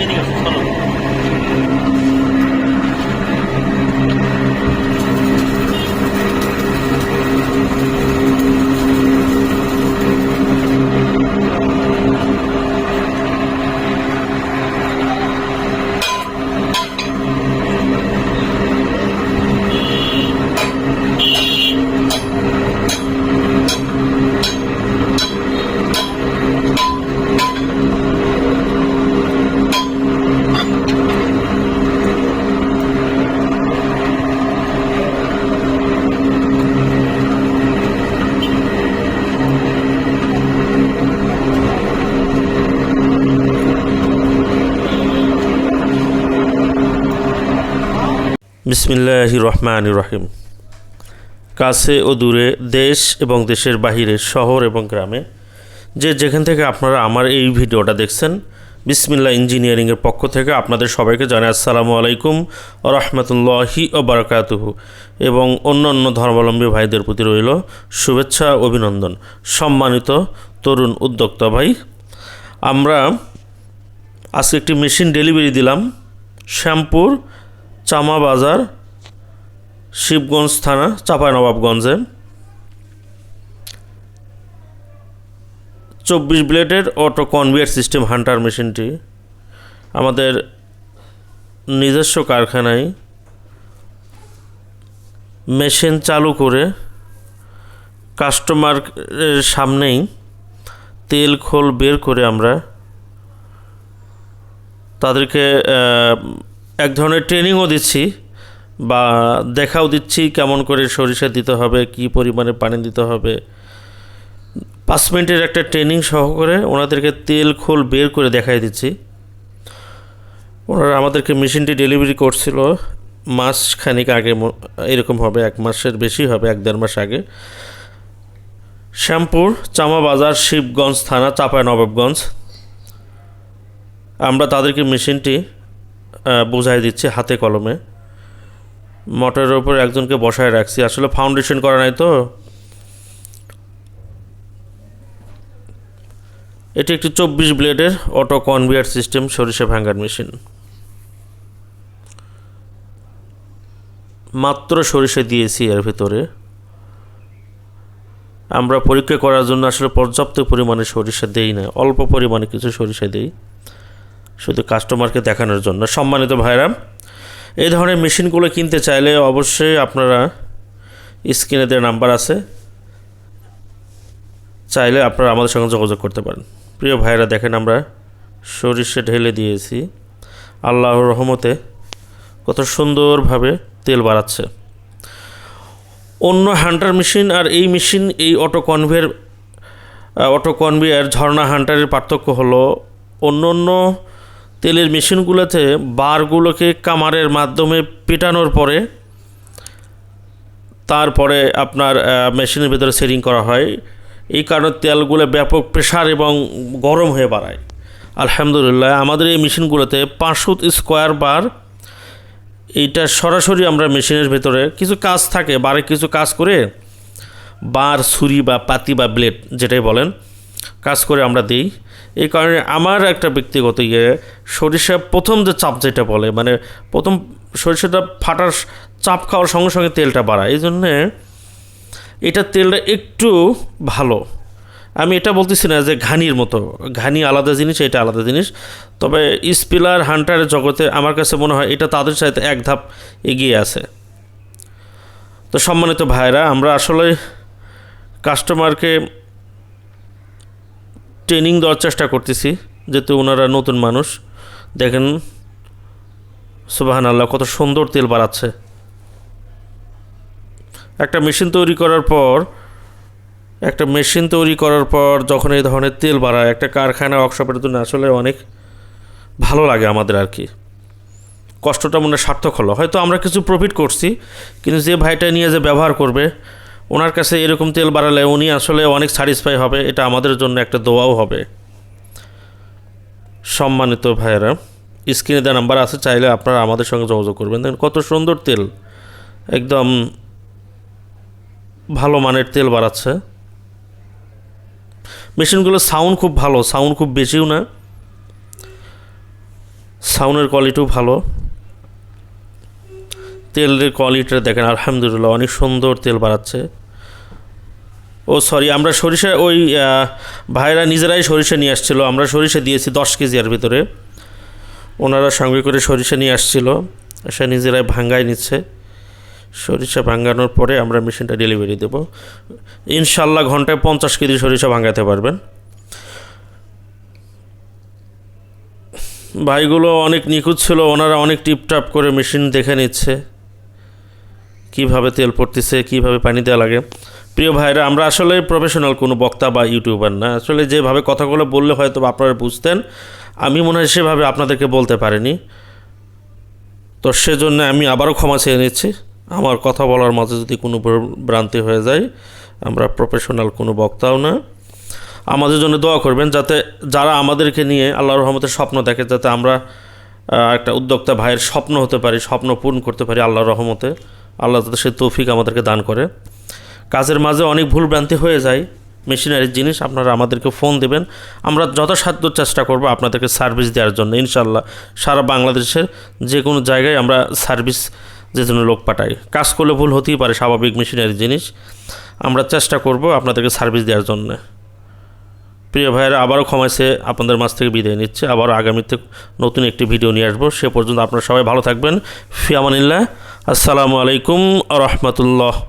Ini 么 বিসমিল্লাহ রহমান রহিম কাছে ও দূরে দেশ এবং দেশের বাহিরে শহর এবং গ্রামে যে যেখান থেকে আপনারা আমার এই ভিডিওটা দেখছেন বিসমিল্লা ইঞ্জিনিয়ারিংয়ের পক্ষ থেকে আপনাদের সবাইকে জানাই আসসালামু আলাইকুম রহমতুল্লাহি ও বারকাতুহু। এবং অন্য অন্য ধর্মাবলম্বী ভাইদের প্রতি রইল শুভেচ্ছা অভিনন্দন। সম্মানিত তরুণ উদ্যোক্তা ভাই, আমরা আজকে একটি মেশিন ডেলিভারি দিলাম শ্যামপুর চামা বাজার শিবগঞ্জ থানা, চাঁপাইনবাবগঞ্জে। চব্বিশ ব্লেডের অটো কনভিয়ার সিস্টেম হান্টার মেশিনটি আমাদের নিজস্ব কারখানায় মেশিন চালু করে কাস্টমারের সামনেই তেল খোল বের করে আমরা তাদেরকে এক ধরনের ট্রেনিংও দিচ্ছি বা দেখাও দিচ্ছি কেমন করে সরিষা দিতে হবে, কি পরিমাণে পানি দিতে হবে। পাঁচ মিনিটের একটা ট্রেনিং সহকারে ওনাদেরকে তেল, খোল বের করে দেখাই দিচ্ছি। ওনারা আমাদেরকে মেশিনটি ডেলিভারি করছিল মাস খানিক আগে এরকম হবে, এক মাসের বেশি হবে, এক দেড় মাস আগে। শ্যামপুর, চামা বাজার, শিবগঞ্জ থানা চাঁপাই নবাবগঞ্জ আমরা তাদেরকে মেশিনটি বুঝাই দিচ্ছি হাতে কলমে। মটরের ওপর একজনকে বসায় রাখছি। আসলে ফাউন্ডেশন করা নাই তো। এটি একটি চব্বিশ ব্লেডের অটো কনভিয়ার সিস্টেম সরিষা ভাঙ্গার মেশিন মাত্র সরিষা দিয়েছি এর ভিতরে। আমরা পরীক্ষা করার জন্য আসলে পর্যাপ্ত পরিমাণে সরিষা দেই না। অল্প পরিমাণে কিছু সরিষা দেই। শুধু কাস্টমারকে দেখানোর জন্য। সম্মানিত ভাইরা এই ধরনের মেশিনগুলো কিনতে চাইলে অবশ্যই আপনারা স্ক্রিনে দেওয়ার নাম্বার আছে। চাইলে আপনারা আমাদের সঙ্গে যোগাযোগ করতে পারেন। প্রিয় ভাইরা দেখেন আমরা সরিষা ঢেলে দিয়েছি। আল্লাহর রহমতে কত সুন্দরভাবে তেল বাড়াচ্ছে। অন্য হান্টার মেশিন আর এই মেশিন, এই auto conveyor auto conveyor Jharna হান্টারের পার্থক্য হলো অন্য অন্য তেলের মেশিনগুলোতে বারগুলোকে কামারের মাধ্যমে পেটানোর পরে তারপরে আপনার মেশিনের ভেতরে সেটিং করা হয়। এই কারণে তেলগুলো ব্যাপক প্রেশার এবং গরম হয়ে বাড়ায়। আলহামদুলিল্লাহ, আমাদের এই মেশিনগুলোতে পাঁচশো স্কোয়ার বার এইটা সরাসরি আমরা মেশিনের ভেতরে কিছু কাজ থাকে, বারে কিছু কাজ করে বার ছুরি বা পাতি বা ব্লেড, যেটাই বলেন কাজ করে আমরা দিই। এই কারণে আমার একটা ব্যক্তিগত ইয়ে সরিষা প্রথম যে চাপ যেটা বলে মানে প্রথম সরিষাটা ফাটার চাপ খাওয়ার সঙ্গে সঙ্গে তেলটা বাড়ায়। এই জন্যে এটা তেলটা একটু ভালো। আমি এটা বলতেছি না যে ঘানির মতো। ঘানি আলাদা জিনিস, এটা আলাদা জিনিস। তবে স্পিলার হান্টারের জগতে আমার কাছে মনে হয় এটা তাদের সাথে এক ধাপ এগিয়ে আছে। তো সম্মানিত ভাইরা আমরা আসলে কাস্টমারকে ট্রেনিং দেওয়ার চেষ্টা করতেছি, যেহেতু ওনারা নতুন মানুষ। দেখেন সুবাহান আল্লাহ কত সুন্দর তেল বাড়াচ্ছে। একটা মেশিন তৈরি করার পর, একটা মেশিন তৈরি করার পর যখন এই ধরনের তেল বাড়ায়, একটা কারখানা ওয়ার্কশপের জন্য আসলে অনেক ভালো লাগে আমাদের আর কি। কষ্টটা মনে সার্থক হলো। হয়তো আমরা কিছু প্রফিট করছি, কিন্তু যে ভাইটা নিয়ে যে ব্যবহার করবে ওনার কাছে এরকম তেল বাড়ালে উনি আসলে অনেক স্যাটিসফাই হবে, এটা আমাদের জন্য একটা দোয়াও হবে। সম্মানিত ভাইয়েরা, স্ক্রিনে দেওয়া নাম্বার আছে, চাইলে আপনারা আমাদের সঙ্গে যোগাযোগ করবেন। দেখেন, কত সুন্দর তেল। একদম ভালো মানের তেল বাড়াচ্ছে। মেশিনগুলোর সাউন্ড খুব ভালো, সাউন্ড খুব বেশিও না। সাউন্ডের কোয়ালিটিও ভালো। তেলের কোয়ালিটিটা দেখেন, আলহামদুলিল্লাহ, অনেক সুন্দর তেল বাড়াচ্ছে। ও সরি, আমরা সরিষা ওই ভাইরা নিজেরাই সরিষা নিয়ে আসছিল। আমরা সরিষা দিয়েছি দশ কেজি এর ভিতরে। ওনারা সঙ্গে করে সরিষা নিয়ে আসছিল। সে নিজেরাই ভাঙ্গাই নিচ্ছে। সরিষা ভাঙ্গানোর পরে আমরা মেশিনটা ডেলিভারি দেব। ইনশাল্লাহ ঘন্টায় পঞ্চাশ কেজি সরিষা ভাঙ্গাতে পারবেন। ভাইগুলো অনেক নিখুঁত ছিল, ওনারা অনেক টিপটাপ করে মেশিন দেখে নিচ্ছে। কীভাবে তেল পড়তেছে, কীভাবে পানি দেওয়া লাগে। প্রিয় ভাইরা, আমরা আসলে প্রফেশনাল কোনো বক্তা বা ইউটিউবার না। আসলে যেভাবে কথাগুলো বললে হয়তো আপনারা বুঝতেন, আমি মনে হয় সেভাবে আপনাদেরকে বলতে পারিনি। তো সেজন্য আমি আবারও ক্ষমা চেয়ে নিচ্ছি। আমার কথা বলার মাঝে যদি কোনো ভ্রান্তি হয়ে যায়, আমরা প্রফেশনাল কোনো বক্তাও না। আমাদের জন্য দোয়া করবেন যাতে যারা আমাদেরকে নিয়ে আল্লাহ রহমতের স্বপ্ন দেখে, যাতে আমরা একটা উদ্যোক্তা ভাইয়ের স্বপ্ন হতে পারি, স্বপ্ন পূরণ করতে পারি আল্লাহর রহমতে। আল্লাহ যাতে সে তৌফিক আমাদেরকে দান করে। কাজের মাঝে অনেক ভুল ভ্রান্তি হয়ে যায়। মেশিনারির জিনিস আপনারা আমাদেরকে ফোন দেবেন। আমরা যথাসাধ্য চেষ্টা করব আপনাদেরকে সার্ভিস দেওয়ার জন্য। ইনশাল্লাহ সারা বাংলাদেশের যে কোনো জায়গায় আমরা সার্ভিস যে জন্য লোক পাঠাই। কাজ করলে ভুল হতেই পারে, স্বাভাবিক মেশিনারি জিনিস। আমরা চেষ্টা করব আপনাদেরকে সার্ভিস দেওয়ার জন্য। প্রিয় ভাইয়েরা, আবারও ক্ষমাইছে আপনাদের মাছ থেকে বিদায় নিচ্ছে। আবার আগামীতে নতুন একটি ভিডিও নিয়ে আসব। সে পর্যন্ত আপনারা সবাই ভালো থাকবেন। ফিয়ামানিল্লাহ আসসালামু আলাইকুম রহমতুল্লাহ।